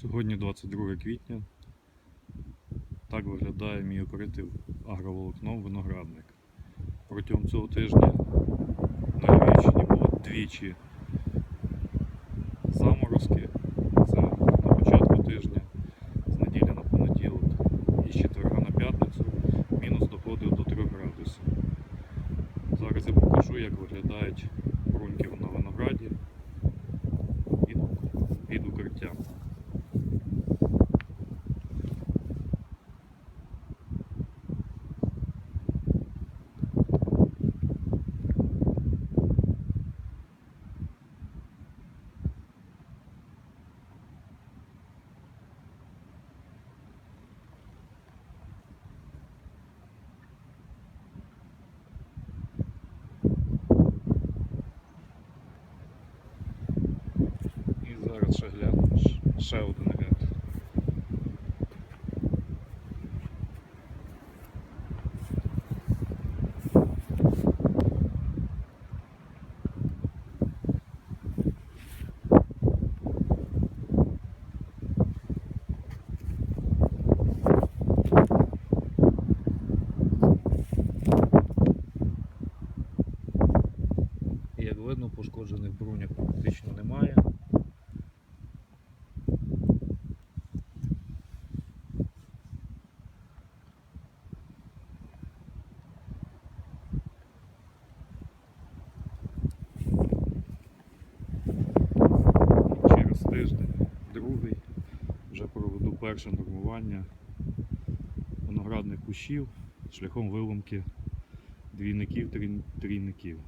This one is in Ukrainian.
Сьогодні 22 квітня. Так виглядає мій оператив агроволокно виноградник. Протягом цього тижня на Львівщині було двічі заморозки. Це на початку тижня, з неділі на понеділок і з четверга на п'ятницю мінус доходив до 3 градусів. Зараз я покажу, як виглядають бруньки на винограді І зараз ще один ряд. Як видно, пошкоджених бруньок практично немає. Перше нормування виноградних кущів шляхом виломки двійників, трій- трійників.